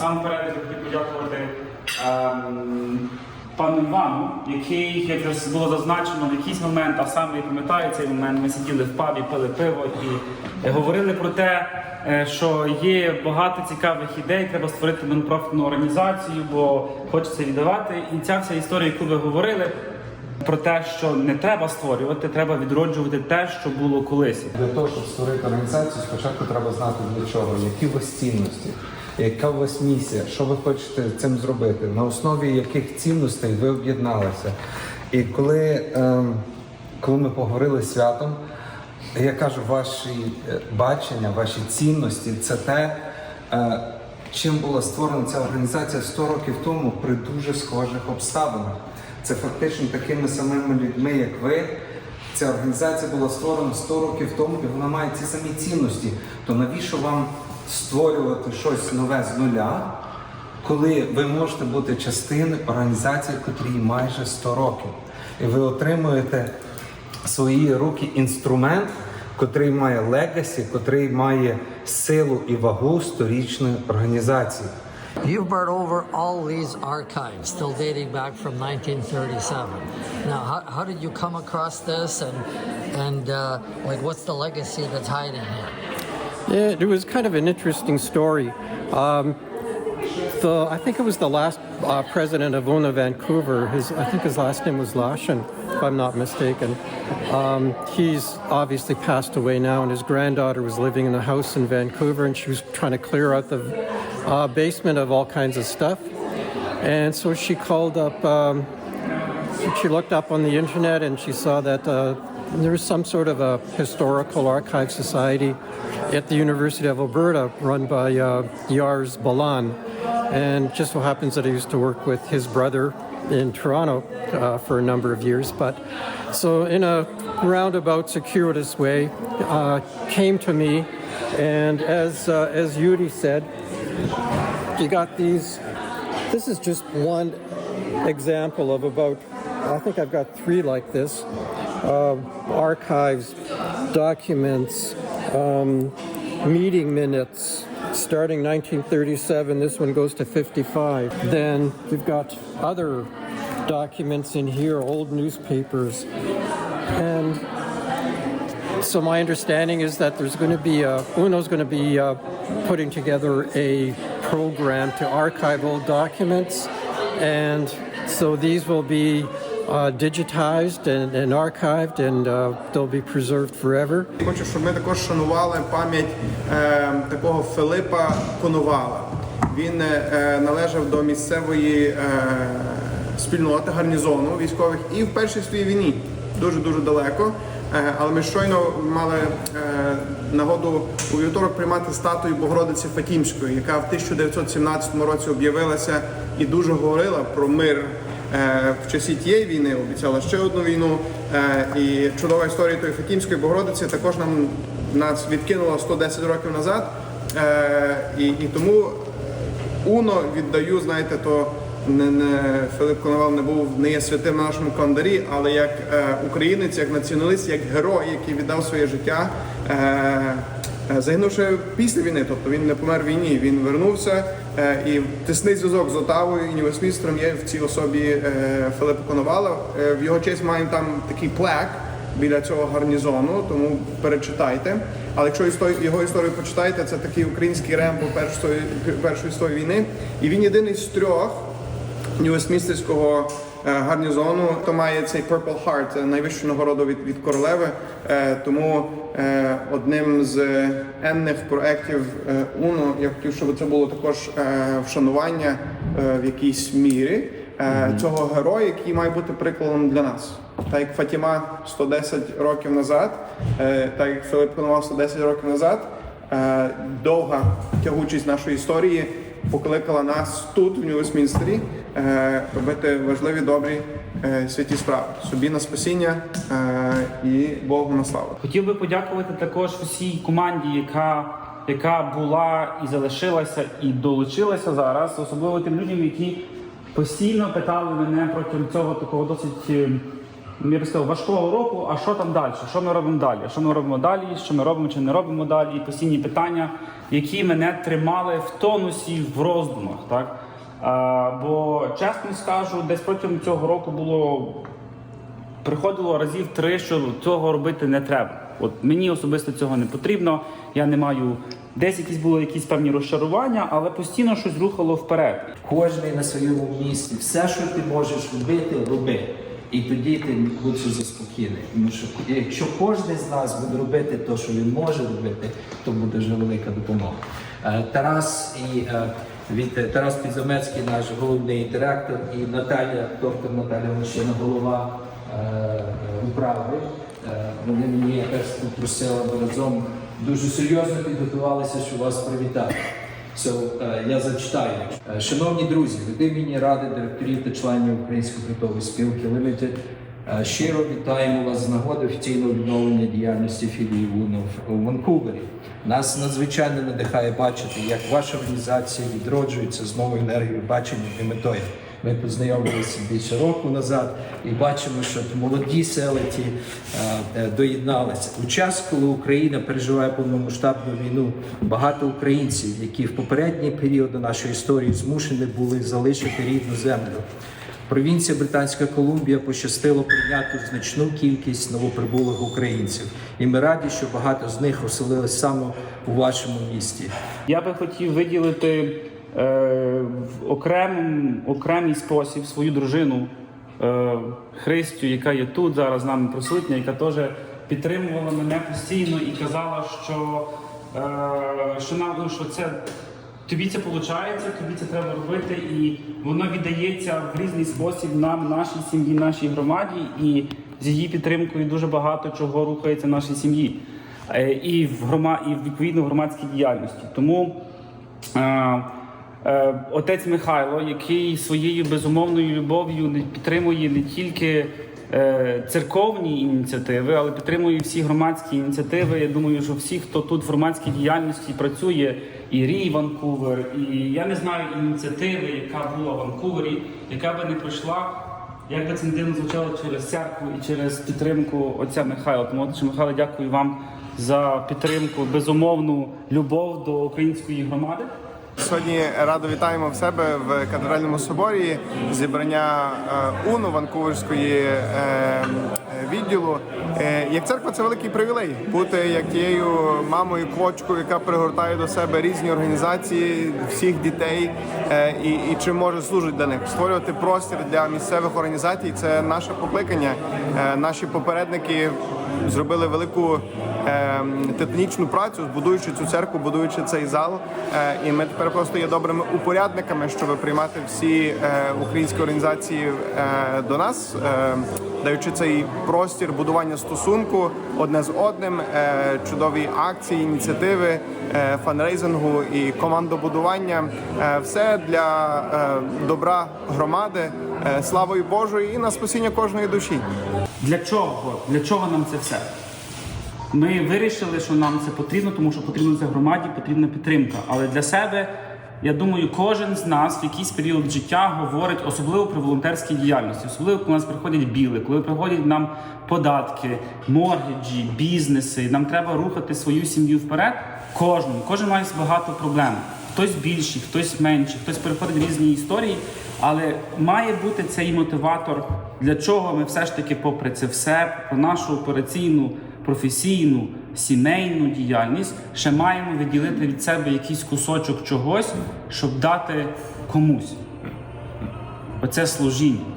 Насамперед я хотів подякувати ем, пану Івану, який, як вже було зазначено, в якийсь момент, а саме я пам'ятаю цей момент, ми сиділи в пабі, пили пиво і е, говорили про те, е, що є багато цікавих ідей, треба створити нонпрофітну організацію, бо хочеться віддавати. І ця вся історія, яку ви говорили. Про те, що не треба створювати, треба відроджувати те, що було колись. Для того, щоб створити організацію, спочатку треба знати для чого, які вас цінності, яка у вас місія, що ви хочете цим зробити, на основі яких цінностей ви об'єдналися. І коли, ем, коли ми поговорили з святом, я кажу, ваші е, бачення, ваші цінності це те, е, чим була створена ця організація 100 років тому при дуже схожих обставинах. Це фактично такими самими людьми, як ви. Ця організація була створена 100 років тому, і вона має ці самі цінності. То навіщо вам створювати щось нове з нуля, коли ви можете бути частиною організації, котрій майже 100 років, і ви отримуєте свої руки інструмент, котрий має легасі, котрий має силу і вагу сторічної організації. You brought over all these archives, still dating back from 1937. Now, how, how did you come across this, and and uh, like, what's the legacy that's hiding here? Yeah, it was kind of an interesting story. Um, the I think it was the last uh, president of UNA Vancouver. His I think his last name was Lashin, if I'm not mistaken. Um, he's obviously passed away now, and his granddaughter was living in a house in Vancouver, and she was trying to clear out the uh, basement of all kinds of stuff. And so she called up. Um, she looked up on the internet and she saw that uh, there was some sort of a historical archive society at the University of Alberta run by uh, Yars Balan. And just so happens that I used to work with his brother in Toronto uh, for a number of years. But so, in a roundabout, circuitous way, uh, came to me, and as uh, as Yuri said, you got these. This is just one example of about, I think I've got three like this uh, archives, documents, um, meeting minutes. Starting 1937, this one goes to 55. Then we've got other documents in here, old newspapers. And so my understanding is that there's going to be a, UNO's going to be uh, putting together a program to archive old documents, and so these will be uh, digitized and, and archived, and uh, they'll be preserved forever. Хочу, щоб ми також шанували пам'ять е, такого Филипа Коновала. Він е, належав до місцевої е, спільноти гарнізону військових і в першій світовій війні дуже дуже далеко. Е, але ми щойно мали е, нагоду у вівторок приймати статую Богородиці Фатімської, яка в 1917 році об'явилася і дуже говорила про мир Е, в часі тієї війни обіцяла ще одну війну. Е, І чудова історія тої Фатімської Богородиці також нам нас відкинула 110 років назад. Е, І, і тому Уно віддаю, знаєте, то не, не Филип Коновал не був не є святим на нашому календарі, але як е, українець, як націоналіст, як герой, який віддав своє життя. Е, Загинувши після війни, тобто він не помер в війні, він вернувся е, і тисний зв'язок з Отавою і Нью-Вестмінстером є в цій особі е, Филипа Коновала. В його честь маємо там такий плек біля цього гарнізону, тому перечитайте. Але якщо його історію почитаєте, це такий український рембо першої, першої історії війни. І він єдиний з трьох Нью-Вестмінстерського е, гарнізону, хто має цей Purple Heart, найвищу нагороду від, від королеви. Е, Тому е, одним з енних проєктів е, УНО я хотів, щоб це було також е, вшанування е, в якійсь мірі е, цього героя, який має бути прикладом для нас. Так як Фатіма 110 років назад, е, так як Филип Коновал 110 років назад, е, довга тягучість нашої історії покликала нас тут, в Нью-Вестмінстері, е, робити важливі добрі е, святі справи собі на спасіння е, і Богу на славу. Хотів би подякувати також усій команді, яка, яка була і залишилася, і долучилася зараз, особливо тим людям, які постійно питали мене протягом цього такого досить. Я сказав, важкого року, а що там далі? Що ми робимо далі? Що ми робимо далі? Що ми робимо чи не робимо далі? І постійні питання. Які мене тримали в тонусі в роздумах. Так? А, бо чесно скажу, десь протягом цього року було приходило разів три, що цього робити не треба. От мені особисто цього не потрібно. Я не маю десь якісь були якісь певні розчарування, але постійно щось рухало вперед. Кожний на своєму місці. Все, що ти можеш робити, роби. І тоді ти будеш заспокійний. Тому що якщо кожен з нас буде робити те, що він може робити, то буде вже велика допомога. Е, Тарас і е, від Тарас Підзамецький, наш головний директор, і Наталя, доктор Наталя Мощина, голова е, управи. Вони мені якось попросили разом дуже серйозно підготувалися, щоб вас привітати. So, е, я зачитаю. Е, Шановні друзі, від імені Ради директорів та членів Української квитової спілки Limited е, щиро вітаємо вас з нагоди офіційного відновлення діяльності філії ВУН в- Ванкувері. Нас надзвичайно надихає бачити, як ваша організація відроджується з новою енергією бачення і метою. Ми познайомилися більше року назад і бачимо, що молоді селиті е, е, доєдналися. У час, коли Україна переживає повномасштабну війну, багато українців, які в попередні періоди нашої історії змушені були залишити рідну землю. Провінція Британська Колумбія пощастило прийняти значну кількість новоприбулих українців, і ми раді, що багато з них оселились саме у вашому місті. Я би хотів виділити в окремий, окремий спосіб свою дружину е, Христю, яка є тут зараз з нами присутня, яка теж підтримувала мене постійно і казала, що, е, що, нам, ну, що це. Тобі це виходить, тобі це треба робити, і воно віддається в різний спосіб нам, нашій сім'ї, нашій громаді, і з її підтримкою дуже багато чого рухається в нашій сім'ї Е, і в грома, і в відповідно громадській діяльності. Тому е, е, отець Михайло, який своєю безумовною любов'ю не підтримує не тільки е, церковні ініціативи, але підтримує всі громадські ініціативи. Я думаю, що всі, хто тут в громадській діяльності працює, і Рій Ванкувер, і я не знаю ініціативи, яка була в Ванкувері, яка би не пройшла. Як би це не дивно звучало через церкву і через підтримку отця Михайла. Тому отче Михайло, дякую вам за підтримку, безумовну любов до української громади. Сьогодні радо вітаємо в себе в кафедральному соборі зібрання е, УНУ Ванкуверської е, е, відділу. Як церква це великий привілей бути як тією мамою квочкою, яка пригортає до себе різні організації, всіх дітей і, і чим може служити для них. Створювати простір для місцевих організацій це наше покликання. Наші попередники зробили велику титанічну працю, будуючи цю церкву, будуючи цей зал. Е, і ми тепер просто є добрими упорядниками, щоб приймати всі е, українські організації е, до нас, даючи цей простір будування стосунку одне з одним, чудові акції, ініціативи, фанрейзингу і командобудування. Все для добра громади, славою Божою і на спасіння кожної душі. Для чого? Для чого нам це все? Ми вирішили, що нам це потрібно, тому що потрібно це громаді, потрібна підтримка. Але для себе, я думаю, кожен з нас в якийсь період життя говорить, особливо при волонтерській діяльності, особливо коли у нас приходять біли, коли приходять нам податки, моргіджі, бізнеси. Нам треба рухати свою сім'ю вперед. Кожному, кожен має багато проблем. Хтось більший, хтось менший, хтось переходить різні історії. Але має бути цей мотиватор, для чого ми все ж таки, попри це все, про нашу операційну, професійну, сімейну діяльність, ще маємо виділити від себе якийсь кусочок чогось, щоб дати комусь. Оце служіння.